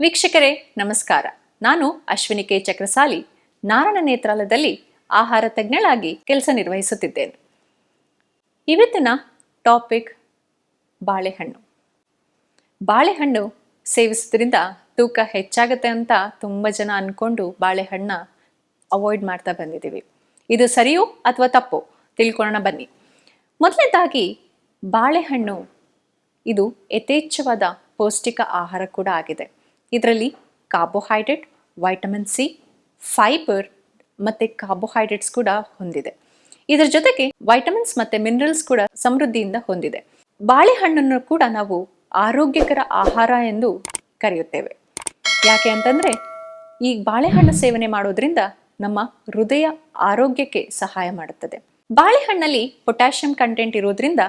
ವೀಕ್ಷಕರೇ, ನಮಸ್ಕಾರ. ನಾನು ಅಶ್ವಿನಿ ಕೆ. ಚಕ್ರಸಾಲಿ, ನಾರಾಯಣ ನೇತ್ರಾಲಯದಲ್ಲಿ ಆಹಾರ ತಜ್ಞಳಾಗಿ ಕೆಲಸ ನಿರ್ವಹಿಸುತ್ತಿದ್ದೇನೆ. ಇವತ್ತಿನ ಟಾಪಿಕ್, ಬಾಳೆಹಣ್ಣು. ಬಾಳೆಹಣ್ಣು ಸೇವಿಸೋದ್ರಿಂದ ತೂಕ ಹೆಚ್ಚಾಗುತ್ತೆ ಅಂತ ತುಂಬ ಜನ ಅಂದ್ಕೊಂಡು ಬಾಳೆಹಣ್ಣ ಅವಾಯ್ಡ್ ಮಾಡ್ತಾ ಬಂದಿದ್ದೀವಿ. ಇದು ಸರಿಯೋ ಅಥವಾ ತಪ್ಪೋ? ತಿಳ್ಕೊಳ್ಳೋಣ ಬನ್ನಿ. ಮೊದಲನೇದಾಗಿ, ಬಾಳೆಹಣ್ಣು ಇದು ಯಥೇಚ್ಛವಾದ ಪೌಷ್ಟಿಕ ಆಹಾರ ಕೂಡ ಆಗಿದೆ. ಇದರಲ್ಲಿ ಕಾರ್ಬೋಹೈಡ್ರೇಟ್ ವೈಟಮಿನ್ ಸಿ ಫೈಬರ್ ಮತ್ತು ಕಾರ್ಬೋಹೈಡ್ರೇಟ್ಸ್ ಕೂಡ ಹೊಂದಿದೆ. ಇದರ ಜೊತೆಗೆ ವೈಟಮಿನ್ಸ್ ಮತ್ತು ಮಿನರಲ್ಸ್ ಕೂಡ ಸಮೃದ್ಧಿಯಿಂದ ಹೊಂದಿದೆ. ಬಾಳೆಹಣ್ಣನ್ನು ಕೂಡ ನಾವು ಆರೋಗ್ಯಕರ ಆಹಾರ ಎಂದು ಕರೆಯುತ್ತೇವೆ. ಯಾಕೆ ಅಂತಂದರೆ ಈ ಬಾಳೆಹಣ್ಣು ಸೇವನೆ ಮಾಡೋದ್ರಿಂದ ನಮ್ಮ ಹೃದಯ ಆರೋಗ್ಯಕ್ಕೆ ಸಹಾಯ ಮಾಡುತ್ತದೆ. ಬಾಳೆಹಣ್ಣಲ್ಲಿ ಪೊಟ್ಯಾಷಿಯಂ ಕಂಟೆಂಟ್ ಇರೋದ್ರಿಂದ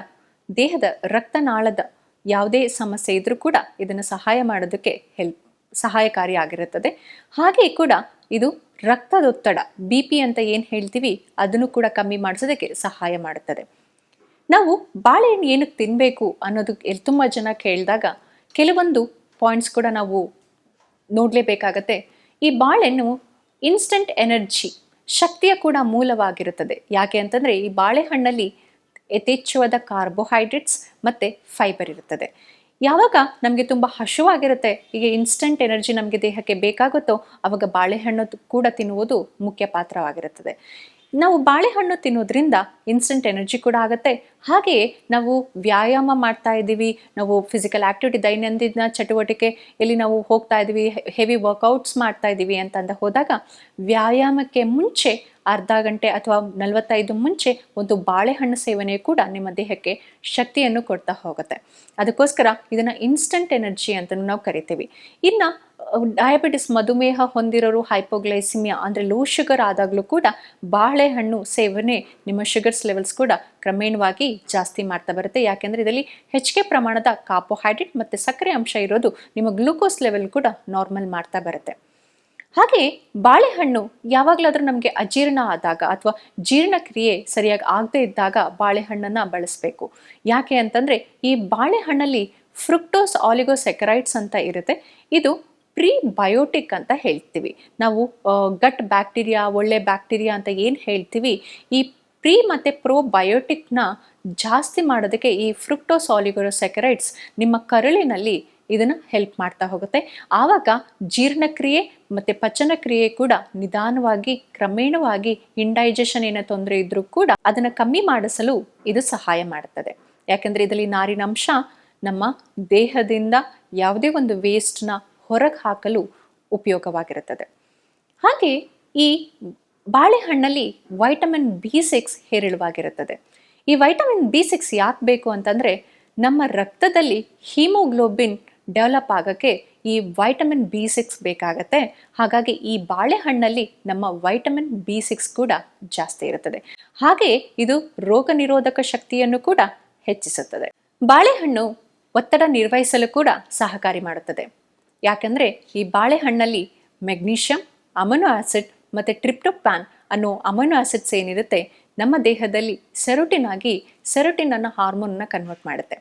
ದೇಹದ ರಕ್ತನಾಳದ ಯಾವುದೇ ಸಮಸ್ಯೆ ಇದ್ರೂ ಕೂಡ ಇದನ್ನು ಸಹಾಯ ಮಾಡೋದಕ್ಕೆ ಹೆಲ್ಪ್ ಸಹಾಯಕಾರಿಯಾಗಿರುತ್ತದೆ. ಹಾಗೆ ಕೂಡ ಇದು ರಕ್ತದೊತ್ತಡ ಬಿ ಪಿ ಅಂತ ಏನು ಹೇಳ್ತೀವಿ, ಅದನ್ನು ಕೂಡ ಕಮ್ಮಿ ಮಾಡಿಸೋದಕ್ಕೆ ಸಹಾಯ ಮಾಡುತ್ತದೆ. ನಾವು ಬಾಳೆಹಣ್ಣು ಏನಕ್ಕೆ ತಿನ್ನಬೇಕು ಅನ್ನೋದು ಎಲ್ಲಿ ತುಂಬ ಜನ ಕೇಳಿದಾಗ ಕೆಲವೊಂದು ಪಾಯಿಂಟ್ಸ್ ಕೂಡ ನಾವು ನೋಡಲೇಬೇಕಾಗತ್ತೆ. ಈ ಬಾಳೆಹಣ್ಣು ಇನ್ಸ್ಟಂಟ್ ಎನರ್ಜಿ ಶಕ್ತಿಯ ಕೂಡ ಮೂಲವಾಗಿರುತ್ತದೆ. ಯಾಕೆ ಅಂತಂದರೆ ಈ ಬಾಳೆಹಣ್ಣಲ್ಲಿ ಯಥೇಚ್ಛವಾದ ಕಾರ್ಬೋಹೈಡ್ರೇಟ್ಸ್ ಮತ್ತು ಫೈಬರ್ ಇರುತ್ತದೆ. ಯಾವಾಗ ನಮಗೆ ತುಂಬ ಹಶುವಾಗಿರುತ್ತೆ, ಈಗ ಇನ್ಸ್ಟಂಟ್ ಎನರ್ಜಿ ನಮಗೆ ದೇಹಕ್ಕೆ ಬೇಕಾಗುತ್ತೋ ಆವಾಗ ಬಾಳೆಹಣ್ಣು ಕೂಡ ತಿನ್ನುವುದು ಮುಖ್ಯ ಪಾತ್ರವಾಗಿರುತ್ತದೆ. ನಾವು ಬಾಳೆಹಣ್ಣು ತಿನ್ನೋದ್ರಿಂದ ಇನ್ಸ್ಟಂಟ್ ಎನರ್ಜಿ ಕೂಡ ಆಗುತ್ತೆ ಹಾಗೆಯೇ ನಾವು ವ್ಯಾಯಾಮ ಮಾಡ್ತಾ ಇದ್ದೀವಿ, ನಾವು ಫಿಸಿಕಲ್ ಆ್ಯಕ್ಟಿವಿಟಿ ದೈನಂದಿನ ಚಟುವಟಿಕೆ, ಎಲ್ಲಿ ನಾವು ಹೋಗ್ತಾ ಇದ್ದೀವಿ ಹೆವಿ ವರ್ಕೌಟ್ಸ್ ಮಾಡ್ತಾ ಇದ್ದೀವಿ ಅಂತಂದ ಹೋದಾಗ ವ್ಯಾಯಾಮಕ್ಕೆ ಮುಂಚೆ ಅರ್ಧ ಗಂಟೆ ಅಥವಾ ನಲವತ್ತೈದು ಮುಂಚೆ ಒಂದು ಬಾಳೆಹಣ್ಣು ಸೇವನೆ ಕೂಡ ನಿಮ್ಮ ದೇಹಕ್ಕೆ ಶಕ್ತಿಯನ್ನು ಕೊಡ್ತಾ ಹೋಗುತ್ತೆ. ಅದಕ್ಕೋಸ್ಕರ ಇದನ್ನು ಇನ್ಸ್ಟಂಟ್ ಎನರ್ಜಿ ಅಂತ ನಾವು ಕರಿತೀವಿ. ಇನ್ನು ಡಯಾಬಿಟಿಸ್ ಮಧುಮೇಹ ಹೊಂದಿರೋರು ಹೈಪೋಗ್ಲೈಸಿಮಿಯಾ ಅಂದರೆ ಲೋ ಶುಗರ್ ಆದಾಗಲೂ ಕೂಡ ಬಾಳೆಹಣ್ಣು ಸೇವನೆ ನಿಮ್ಮ ಶುಗರ್ಸ್ ಲೆವೆಲ್ಸ್ ಕೂಡ ಕ್ರಮೇಣವಾಗಿ ಜಾಸ್ತಿ ಮಾಡ್ತಾ ಬರುತ್ತೆ. ಯಾಕೆಂದರೆ ಇದರಲ್ಲಿ ಹೆಚ್ಚಿಗೆ ಪ್ರಮಾಣದ ಕಾರ್ಬೋಹೈಡ್ರೇಟ್ ಮತ್ತು ಸಕ್ಕರೆ ಅಂಶ ಇರೋದು ನಿಮ್ಮ ಗ್ಲೂಕೋಸ್ ಲೆವೆಲ್ ಕೂಡ ನಾರ್ಮಲ್ ಮಾಡ್ತಾ ಬರುತ್ತೆ. ಹಾಗೆ ಬಾಳೆಹಣ್ಣು ಯಾವಾಗಲಾದರೂ ನಮಗೆ ಅಜೀರ್ಣ ಆದಾಗ ಅಥವಾ ಜೀರ್ಣಕ್ರಿಯೆ ಸರಿಯಾಗಿ ಆಗದೇ ಇದ್ದಾಗ ಬಾಳೆಹಣ್ಣನ್ನು ಬಳಸಬೇಕು. ಯಾಕೆ ಅಂತಂದರೆ ಈ ಬಾಳೆಹಣ್ಣಲ್ಲಿ ಫ್ರುಕ್ಟೋಸ್ ಆಲಿಗೋಸೆಕರೈಟ್ಸ್ ಅಂತ ಇರುತ್ತೆ. ಇದು ಪ್ರಿಬಯೋಟಿಕ್ ಅಂತ ಹೇಳ್ತೀವಿ. ನಾವು ಗಟ್ ಬ್ಯಾಕ್ಟೀರಿಯಾ ಒಳ್ಳೆ ಬ್ಯಾಕ್ಟೀರಿಯಾ ಅಂತ ಏನು ಹೇಳ್ತೀವಿ? ಈ ಪ್ರೀ ಮತ್ತು ಪ್ರೋ ಬಯೋಟಿಕ್ನ ಜಾಸ್ತಿ ಮಾಡೋದಕ್ಕೆ ಈ ಫ್ರುಕ್ಟೋಸ್ ಆಲಿಗೋಸೆಕರೈಟ್ಸ್ ನಿಮ್ಮ ಕರುಳಿನಲ್ಲಿ ಇದನ್ನು ಹೆಲ್ಪ್ ಮಾಡ್ತಾ ಹೋಗುತ್ತೆ. ಆವಾಗ ಜೀರ್ಣಕ್ರಿಯೆ ಮತ್ತು ಪಚನಕ್ರಿಯೆ ಕೂಡ ನಿಧಾನವಾಗಿ, ಕ್ರಮೇಣವಾಗಿ ಇಂಡೈಜೆಷನ್ ಏನೋ ತೊಂದರೆ ಇದ್ದರೂ ಕೂಡ ಅದನ್ನು ಕಮ್ಮಿ ಮಾಡಿಸಲು ಇದು ಸಹಾಯ ಮಾಡುತ್ತದೆ ಯಾಕೆಂದರೆ ಇದರಲ್ಲಿ ನಾರಿನಂಶ ನಮ್ಮ ದೇಹದಿಂದ ಯಾವುದೇ ಒಂದು ವೇಸ್ಟ್ನ ಹೊರಗೆ ಹಾಕಲು ಉಪಯೋಗವಾಗಿರುತ್ತದೆ. ಹಾಗೆ ಈ ಬಾಳೆಹಣ್ಣಲ್ಲಿ ವೈಟಮಿನ್ ಬಿ ಸಿಕ್ಸ್ ಹೇರಳವಾಗಿರುತ್ತದೆ. ಈ ವೈಟಮಿನ್ ಬಿ ಸಿಕ್ಸ್ ಯಾಕೆ ಬೇಕು ಅಂತಂದರೆ ನಮ್ಮ ರಕ್ತದಲ್ಲಿ ಹೀಮೋಗ್ಲೋಬಿನ್ ಡೆವಲಪ್ ಆಗೋಕ್ಕೆ ಈ ವೈಟಮಿನ್ ಬಿ ಸಿಕ್ಸ್ ಬೇಕಾಗತ್ತೆ. ಹಾಗಾಗಿ ಈ ಬಾಳೆಹಣ್ಣಲ್ಲಿ ನಮ್ಮ ವೈಟಮಿನ್ ಬಿ ಸಿಕ್ಸ್ ಕೂಡ ಜಾಸ್ತಿ ಇರುತ್ತದೆ. ಹಾಗೆ ಇದು ರೋಗ ನಿರೋಧಕ ಶಕ್ತಿಯನ್ನು ಕೂಡ ಹೆಚ್ಚಿಸುತ್ತದೆ. ಬಾಳೆಹಣ್ಣು ಒತ್ತಡ ನಿರ್ವಹಿಸಲು ಕೂಡ ಸಹಕಾರಿ ಮಾಡುತ್ತದೆ. ಯಾಕಂದರೆ ಈ ಬಾಳೆಹಣ್ಣಲ್ಲಿ ಮೆಗ್ನೀಷಿಯಂ ಅಮನೋ ಆಸಿಡ್ ಮತ್ತು ಟ್ರಿಪ್ಟೋಪ್ಯಾನ್ ಅನ್ನೋ ಅಮೈನೋ ಆಸಿಡ್ಸ್ ಏನಿರುತ್ತೆ, ನಮ್ಮ ದೇಹದಲ್ಲಿ ಸೆರೋಟಿನ್ ಆಗಿ ಸೆರೋಟಿನ್ ಅನ್ನೋ ಹಾರ್ಮೋನ್ನ ಕನ್ವರ್ಟ್ ಮಾಡುತ್ತೆ.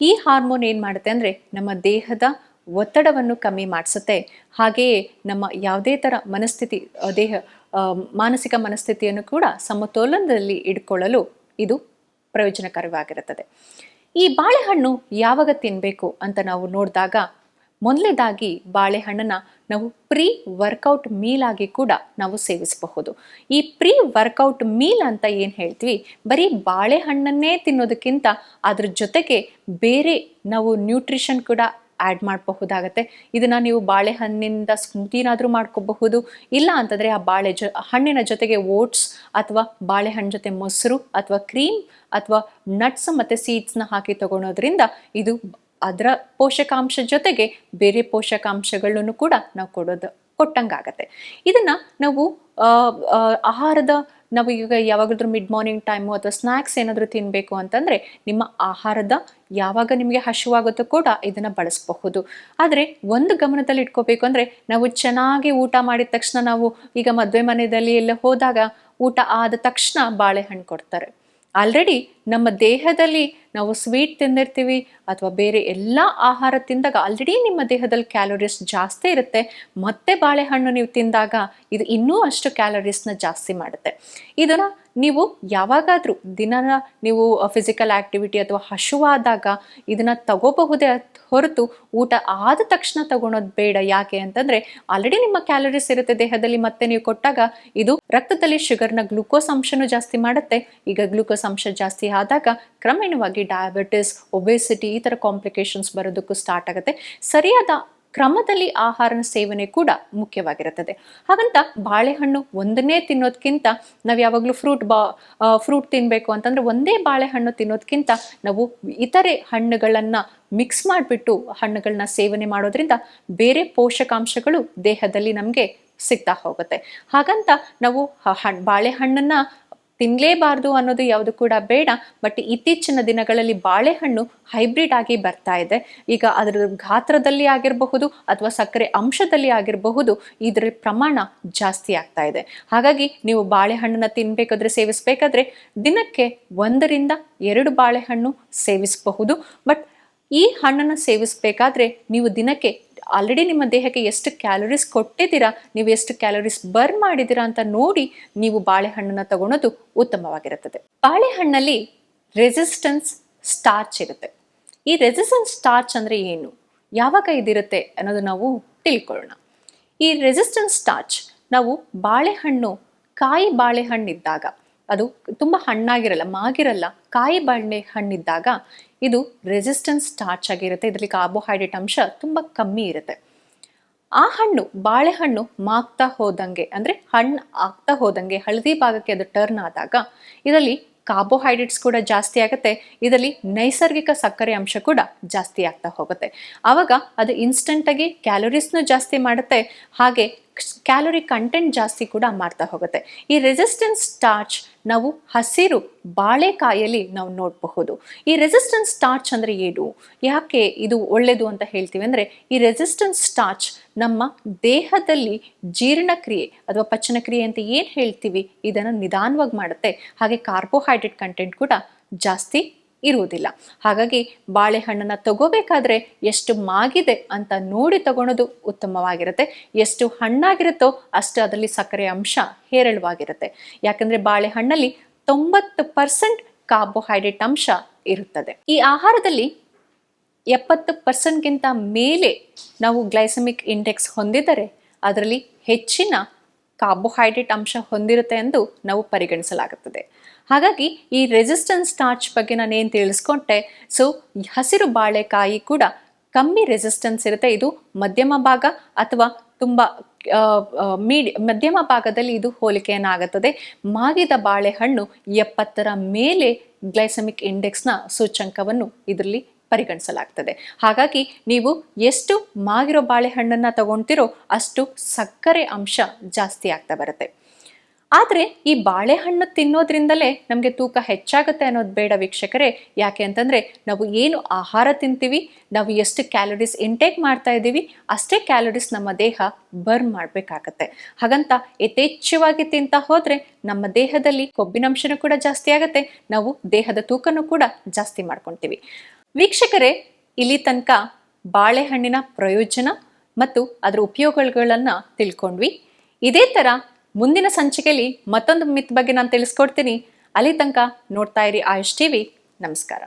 ಈ ಹಾರ್ಮೋನ್ ಏನು ಮಾಡುತ್ತೆ ಅಂದರೆ, ನಮ್ಮ ದೇಹದ ಒತ್ತಡವನ್ನು ಕಮ್ಮಿ ಮಾಡಿಸುತ್ತೆ. ಹಾಗೆಯೇ ನಮ್ಮ ಯಾವುದೇ ಥರ ಮನಸ್ಥಿತಿ ದೇಹ ಮಾನಸಿಕ ಮನಸ್ಥಿತಿಯನ್ನು ಕೂಡ ಸಮತೋಲನದಲ್ಲಿ ಇಟ್ಕೊಳ್ಳಲು ಇದು ಪ್ರಯೋಜನಕರವಾಗಿರುತ್ತದೆ ಈ ಬಾಳೆಹಣ್ಣು ಯಾವಾಗ ತಿನ್ನಬೇಕು ಅಂತ ನಾವು ನೋಡಿದಾಗ ಮೊದಲೇದಾಗಿ ಬಾಳೆಹಣ್ಣನ್ನು ನಾವು ಪ್ರೀ ವರ್ಕೌಟ್ ಮೀಲ್ ಆಗಿ ಕೂಡ ನಾವು ಸೇವಿಸಬಹುದು. ಈ ಪ್ರೀ ವರ್ಕೌಟ್ ಮೀಲ್ ಅಂತ ಏನು ಹೇಳ್ತೀವಿ? ಬರೀ ಬಾಳೆಹಣ್ಣನ್ನೇ ತಿನ್ನೋದಕ್ಕಿಂತ ಅದ್ರ ಜೊತೆಗೆ ಬೇರೆ ನಾವು ನ್ಯೂಟ್ರಿಷನ್ ಕೂಡ ಆ್ಯಡ್ ಮಾಡಬಹುದಾಗತ್ತೆ. ಇದನ್ನು ನೀವು ಬಾಳೆಹಣ್ಣಿಂದ ಸ್ಮೂತಿನಾದರೂ ಮಾಡ್ಕೋಬಹುದು. ಇಲ್ಲ ಅಂತಂದರೆ ಆ ಬಾಳೆ ಜೊ, ಹಣ್ಣಿನ ಜೊತೆಗೆ ಓಟ್ಸ್ ಅಥವಾ ಬಾಳೆಹಣ್ಣು ಜೊತೆ ಮೊಸರು ಅಥವಾ ಕ್ರೀಮ್ ಅಥವಾ ನಟ್ಸ್ ಮತ್ತು ಸೀಡ್ಸ್ನ ಹಾಕಿ ತಗೊಳೋದ್ರಿಂದ ಇದು ಅದರ ಪೋಷಕಾಂಶ ಜೊತೆಗೆ ಬೇರೆ ಪೋಷಕಾಂಶಗಳನ್ನು ಕೂಡ ನಾವು ಕೊಡೋದು, ಕೊಟ್ಟಂಗಾಗತ್ತೆ. ಇದನ್ನು ನಾವು ಆಹಾರದ, ನಾವು ಈಗ ಯಾವಾಗಾದ್ರೂ ಮಿಡ್ ಮಾರ್ನಿಂಗ್ ಟೈಮು ಅಥವಾ ಸ್ನ್ಯಾಕ್ಸ್ ಏನಾದರೂ ತಿನ್ನಬೇಕು ಅಂತಂದರೆ ನಿಮ್ಮ ಆಹಾರದ ಯಾವಾಗ ನಿಮಗೆ ಹಸಿವಾಗುತ್ತೋ ಕೂಡ ಇದನ್ನು ಬಳಸಬಹುದು. ಆದರೆ ಒಂದು ಗಮನದಲ್ಲಿ ಇಟ್ಕೋಬೇಕು ಅಂದರೆ ನಾವು ಚೆನ್ನಾಗಿ ಊಟ ಮಾಡಿದ ತಕ್ಷಣ ನಾವು ಈಗ ಮದುವೆ ಮನೆಯಲ್ಲಿ ಎಲ್ಲ ಹೋದಾಗ ಊಟ ಆದ ತಕ್ಷಣ ಬಾಳೆಹಣ್ಣು ಕೊಡ್ತಾರೆ. ಆಲ್ರೆಡಿ ನಮ್ಮ ದೇಹದಲ್ಲಿ ನಾವು ಸ್ವೀಟ್ ತಿಂದಿರ್ತೀವಿ ಅಥವಾ ಬೇರೆ ಎಲ್ಲ ಆಹಾರ ತಿಂದಾಗ ಆಲ್ರೆಡಿ ನಿಮ್ಮ ದೇಹದಲ್ಲಿ ಕ್ಯಾಲೋರೀಸ್ ಜಾಸ್ತಿ ಇರುತ್ತೆ. ಮತ್ತೆ ಬಾಳೆಹಣ್ಣು ನೀವು ತಿಂದಾಗ ಇದು ಇನ್ನೂ ಅಷ್ಟು ಕ್ಯಾಲೋರೀಸ್ನ ಜಾಸ್ತಿ ಮಾಡುತ್ತೆ. ಇದನ್ನು ನೀವು ಯಾವಾಗಾದರೂ ದಿನ ನೀವು ಫಿಸಿಕಲ್ ಆ್ಯಕ್ಟಿವಿಟಿ ಅಥವಾ ಹಶುವಾದಾಗ ಇದನ್ನು ತಗೋಬಹುದೇ ಹೊರತು ಊಟ ಆದ ತಕ್ಷಣ ತಗೊಳೋದು ಬೇಡ. ಯಾಕೆ ಅಂತಂದರೆ ಆಲ್ರೆಡಿ ನಿಮ್ಮ ಕ್ಯಾಲೋರೀಸ್ ಇರುತ್ತೆ ದೇಹದಲ್ಲಿ, ಮತ್ತೆ ನೀವು ಕೊಟ್ಟಾಗ ಇದು ರಕ್ತದಲ್ಲಿ ಶುಗರ್ನ ಗ್ಲೂಕೋಸ್ ಅಂಶನೂ ಜಾಸ್ತಿ ಮಾಡುತ್ತೆ. ಈಗ ಗ್ಲೂಕೋಸ್ ಅಂಶ ಜಾಸ್ತಿ ಆದಾಗ ಕ್ರಮೇಣವಾಗಿ ಡಯಾಬಿಟಿಸ್ ಒಬೆಸಿಟಿ ಈ ಥರ ಕಾಂಪ್ಲಿಕೇಶನ್ಸ್ ಬರೋದಕ್ಕೂ ಸ್ಟಾರ್ಟ್ ಆಗುತ್ತೆ. ಸರಿಯಾದ ಕ್ರಮದಲ್ಲಿ ಆಹಾರನ ಸೇವನೆ ಕೂಡ ಮುಖ್ಯವಾಗಿರುತ್ತದೆ. ಹಾಗಂತ ಬಾಳೆಹಣ್ಣು ಒಂದನ್ನೇ ತಿನ್ನೋದಕ್ಕಿಂತ ನಾವು ಯಾವಾಗಲೂ ಫ್ರೂಟ್ ಬಾ ಫ್ರೂಟ್ ತಿನ್ನಬೇಕು ಅಂತಂದ್ರೆ ಒಂದೇ ಬಾಳೆಹಣ್ಣು ತಿನ್ನೋದಕ್ಕಿಂತ ನಾವು ಇತರೆ ಹಣ್ಣುಗಳನ್ನು ಮಿಕ್ಸ್ ಮಾಡಿಬಿಟ್ಟು ಹಣ್ಣುಗಳನ್ನ ಸೇವನೆ ಮಾಡೋದ್ರಿಂದ ಬೇರೆ ಪೋಷಕಾಂಶಗಳು ದೇಹದಲ್ಲಿ ನಮಗೆ ಸಿಗ್ತಾ ಹೋಗುತ್ತೆ. ಹಾಗಂತ ನಾವು ಹಣ್, ಬಾಳೆಹಣ್ಣನ್ನು ತಿನ್ನಲೇಬಾರ್ದು ಅನ್ನೋದು ಯಾವುದು ಕೂಡ ಬೇಡ. ಬಟ್ ಇತ್ತೀಚಿನ ದಿನಗಳಲ್ಲಿ ಬಾಳೆಹಣ್ಣು ಹೈಬ್ರಿಡ್ ಆಗಿ ಬರ್ತಾ ಇದೆ. ಈಗ ಅದರ ಗಾತ್ರದಲ್ಲಿ ಆಗಿರಬಹುದು ಅಥವಾ ಸಕ್ಕರೆ ಅಂಶದಲ್ಲಿ ಆಗಿರಬಹುದು ಇದರ ಪ್ರಮಾಣ ಜಾಸ್ತಿ ಆಗ್ತಾ ಇದೆ. ಹಾಗಾಗಿ ನೀವು ಬಾಳೆಹಣ್ಣನ್ನ ತಿನ್ಬೇಕಾದ್ರೆ, ಸೇವಿಸಬೇಕಾದ್ರೆ ದಿನಕ್ಕೆ ಒಂದರಿಂದ ಎರಡು ಬಾಳೆಹಣ್ಣು ಸೇವಿಸಬಹುದು. ಬಟ್ ಈ ಹಣ್ಣನ್ನು ಸೇವಿಸಬೇಕಾದ್ರೆ ನೀವು ದಿನಕ್ಕೆ ಆಲ್ರೆಡಿ ನಿಮ್ಮ ದೇಹಕ್ಕೆ ಎಷ್ಟು ಕ್ಯಾಲೋರೀಸ್ ಕೊಟ್ಟಿದ್ದೀರಾ, ನೀವು ಎಷ್ಟು ಕ್ಯಾಲೋರೀಸ್ ಬರ್ನ್ ಮಾಡಿದ್ದೀರಾ ಅಂತ ನೋಡಿ ನೀವು ಬಾಳೆಹಣ್ಣನ್ನು ತಗೊಳೋದು ಉತ್ತಮವಾಗಿರುತ್ತದೆ. ಬಾಳೆಹಣ್ಣಲ್ಲಿ ರೆಸಿಸ್ಟೆನ್ಸ್ ಸ್ಟಾರ್ಚ್ ಇರುತ್ತೆ. ಈ ರೆಸಿಸ್ಟೆನ್ಸ್ ಸ್ಟಾರ್ಚ್ ಅಂದರೆ ಏನು? ಯಾವಾಗ ಇದಿರುತ್ತೆ ಅನ್ನೋದು ನಾವು ತಿಳ್ಕೊಳ್ಳೋಣ. ಈ ರೆಸಿಸ್ಟೆನ್ಸ್ ಸ್ಟಾರ್ಚ್ ನಾವು ಬಾಳೆಹಣ್ಣು, ಕಾಯಿ ಬಾಳೆಹಣ್ಣಿದ್ದಾಗ ಅದು ತುಂಬ ಹಣ್ಣಾಗಿರಲ್ಲ, ಮಾಗಿರಲ್ಲ. ಕಾಯಿ ಬಾಳೆ ಹಣ್ಣಿದ್ದಾಗ ಇದು ರೆಸಿಸ್ಟೆನ್ಸ್ ಸ್ಟಾರ್ಚ್ ಆಗಿರುತ್ತೆ. ಇದರಲ್ಲಿ ಕಾರ್ಬೋಹೈಡ್ರೇಟ್ ಅಂಶ ತುಂಬ ಕಮ್ಮಿ ಇರುತ್ತೆ. ಆ ಹಣ್ಣು ಬಾಳೆಹಣ್ಣು ಮಾಗ್ತಾ ಹೋದಂಗೆ, ಅಂದರೆ ಹಣ್ಣು ಆಗ್ತಾ ಹೋದಂಗೆ, ಹಳದಿ ಭಾಗಕ್ಕೆ ಅದು ಟರ್ನ್ ಆದಾಗ ಇದರಲ್ಲಿ ಕಾರ್ಬೋಹೈಡ್ರೇಟ್ಸ್ ಕೂಡ ಜಾಸ್ತಿ ಆಗುತ್ತೆ. ಇದರಲ್ಲಿ ನೈಸರ್ಗಿಕ ಸಕ್ಕರೆ ಅಂಶ ಕೂಡ ಜಾಸ್ತಿ ಆಗ್ತಾ ಹೋಗುತ್ತೆ. ಆವಾಗ ಅದು ಇನ್ಸ್ಟಂಟಾಗಿ ಕ್ಯಾಲೋರೀಸ್ನೂ ಜಾಸ್ತಿ ಮಾಡುತ್ತೆ. ಹಾಗೆ ಕ್ಯಾಲೋರಿ ಕಂಟೆಂಟ್ ಜಾಸ್ತಿ ಕೂಡ ಮಾಡ್ತಾ ಹೋಗುತ್ತೆ. ಈ ರೆಸಿಸ್ಟೆನ್ಸ್ ಸ್ಟಾರ್ಚ್ ನಾವು ಹಸಿರು ಬಾಳೆಕಾಯಲ್ಲಿ ನಾವು ನೋಡಬಹುದು. ಈ ರೆಸಿಸ್ಟೆನ್ಸ್ ಸ್ಟಾರ್ಚ್ ಅಂದರೆ ಏನು? ಯಾಕೆ ಇದು ಒಳ್ಳೆಯದು ಅಂತ ಹೇಳ್ತೀವಿ ಅಂದರೆ, ಈ ರೆಸಿಸ್ಟೆನ್ಸ್ ಸ್ಟಾರ್ಚ್ ನಮ್ಮ ದೇಹದಲ್ಲಿ ಜೀರ್ಣಕ್ರಿಯೆ ಅಥವಾ ಪಚನಕ್ರಿಯೆ ಅಂತ ಏನು ಹೇಳ್ತೀವಿ, ಇದನ್ನು ನಿಧಾನವಾಗಿ ಮಾಡುತ್ತೆ. ಹಾಗೆ ಕಾರ್ಬೋಹೈಡ್ರೇಟ್ ಕಂಟೆಂಟ್ ಕೂಡ ಜಾಸ್ತಿ ಇರುವುದಿಲ್ಲ. ಹಾಗಾಗಿ ಬಾಳೆಹಣ್ಣನ್ನು ತಗೋಬೇಕಾದ್ರೆ ಎಷ್ಟು ಮಾಗಿದೆ ಅಂತ ನೋಡಿ ತಗೊಳೋದು ಉತ್ತಮವಾಗಿರುತ್ತೆ. ಎಷ್ಟು ಹಣ್ಣಾಗಿರುತ್ತೋ ಅಷ್ಟು ಅದರಲ್ಲಿ ಸಕ್ಕರೆ ಅಂಶ ಹೇರಳವಾಗಿರುತ್ತೆ. ಯಾಕಂದರೆ ಬಾಳೆಹಣ್ಣಲ್ಲಿ ತೊಂಬತ್ತು ಪರ್ಸೆಂಟ್ ಕಾರ್ಬೋಹೈಡ್ರೇಟ್ ಅಂಶ ಇರುತ್ತದೆ. ಈ ಆಹಾರದಲ್ಲಿ ಎಪ್ಪತ್ತು ಪರ್ಸೆಂಟ್ಗಿಂತ ಮೇಲೆ ನಾವು ಗ್ಲೈಸಮಿಕ್ ಇಂಡೆಕ್ಸ್ ಹೊಂದಿದರೆ ಅದರಲ್ಲಿ ಹೆಚ್ಚಿನ ಕಾರ್ಬೋಹೈಡ್ರೇಟ್ ಅಂಶ ಹೊಂದಿರುತ್ತೆ ಎಂದು ನಾವು ಪರಿಗಣಿಸಲಾಗುತ್ತದೆ. ಹಾಗಾಗಿ ಈ ರೆಸಿಸ್ಟೆನ್ಸ್ ಸ್ಟಾರ್ಚ್ ಬಗ್ಗೆ ನಾನು ಏನು ತಿಳಿಸ್ಕೊಂಡೆ ಸೊ ಹಸಿರು ಬಾಳೆಕಾಯಿ ಕೂಡ ಕಮ್ಮಿ ರೆಸಿಸ್ಟೆನ್ಸ್ ಇರುತ್ತೆ. ಇದು ಮಧ್ಯಮ ಭಾಗ ಅಥವಾ ತುಂಬ ಮೀಡಿ ಮಧ್ಯಮ ಭಾಗದಲ್ಲಿ ಇದು ಹೋಲಿಕೆಯನ್ನಾಗುತ್ತದೆ. ಮಾಗಿದ ಬಾಳೆಹಣ್ಣು ಎಪ್ಪತ್ತರ ಮೇಲೆ ಗ್ಲೈಸಮಿಕ್ ಇಂಡೆಕ್ಸ್ನ ಸೂಚಂಕವನ್ನು ಇದರಲ್ಲಿ ಪರಿಗಣಿಸಲಾಗ್ತದೆ. ಹಾಗಾಗಿ ನೀವು ಎಷ್ಟು ಮಾಗಿರೋ ಬಾಳೆಹಣ್ಣನ್ನು ತಗೊಳ್ತಿರೋ ಅಷ್ಟು ಸಕ್ಕರೆ ಅಂಶ ಜಾಸ್ತಿ ಆಗ್ತಾ ಬರುತ್ತೆ. ಆದರೆ ಈ ಬಾಳೆಹಣ್ಣು ತಿನ್ನೋದ್ರಿಂದಲೇ ನಮಗೆ ತೂಕ ಹೆಚ್ಚಾಗುತ್ತೆ ಅನ್ನೋದು ಬೇಡ ವೀಕ್ಷಕರೇ. ಯಾಕೆ ಅಂತಂದರೆ ನಾವು ಏನು ಆಹಾರ ತಿಂತೀವಿ, ನಾವು ಎಷ್ಟು ಕ್ಯಾಲೋರೀಸ್ ಇಂಟೇಕ್ ಮಾಡ್ತಾ ಇದ್ದೀವಿ, ಅಷ್ಟೇ ಕ್ಯಾಲೋರೀಸ್ ನಮ್ಮ ದೇಹ ಬರ್ನ್ ಮಾಡಬೇಕಾಗತ್ತೆ. ಹಾಗಂತ ಯಥೇಚ್ಛವಾಗಿ ತಿಂತ ಹೋದರೆ ನಮ್ಮ ದೇಹದಲ್ಲಿ ಕೊಬ್ಬಿನಂಶನೂ ಕೂಡ ಜಾಸ್ತಿ ಆಗುತ್ತೆ, ನಾವು ದೇಹದ ತೂಕನೂ ಕೂಡ ಜಾಸ್ತಿ ಮಾಡ್ಕೊಳ್ತೀವಿ ವೀಕ್ಷಕರೇ, ಇಲ್ಲಿ ತನಕ ಬಾಳೆಹಣ್ಣಿನ ಪ್ರಯೋಜನ ಮತ್ತು ಅದರ ಉಪಯೋಗಗಳನ್ನು ತಿಳ್ಕೊಂಡ್ವಿ. ಇದೇ ಥರ ಮುಂದಿನ ಸಂಚಿಕೆಯಲ್ಲಿ ಮತ್ತೊಂದು ಮಿತ್ ಬಗ್ಗೆ ನಾನು ತಿಳಿಸ್ಕೊಡ್ತೀನಿ. ಅಲ್ಲಿ ತನಕ ನೋಡ್ತಾ ಇರಿ ಆಯುಷ್ ನಮಸ್ಕಾರ.